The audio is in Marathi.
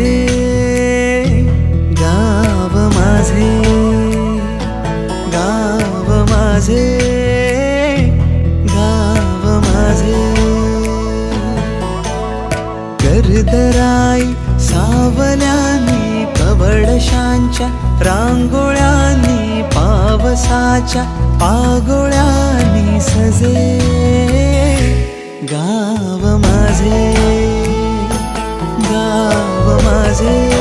माझे गाव माझे गाव माझे गाव माझे. करदराई सावल्यानी कवडशांच्या रांगोळ्यानी पावसाच्या पागोळ्यांनी सजे. सर्व माझे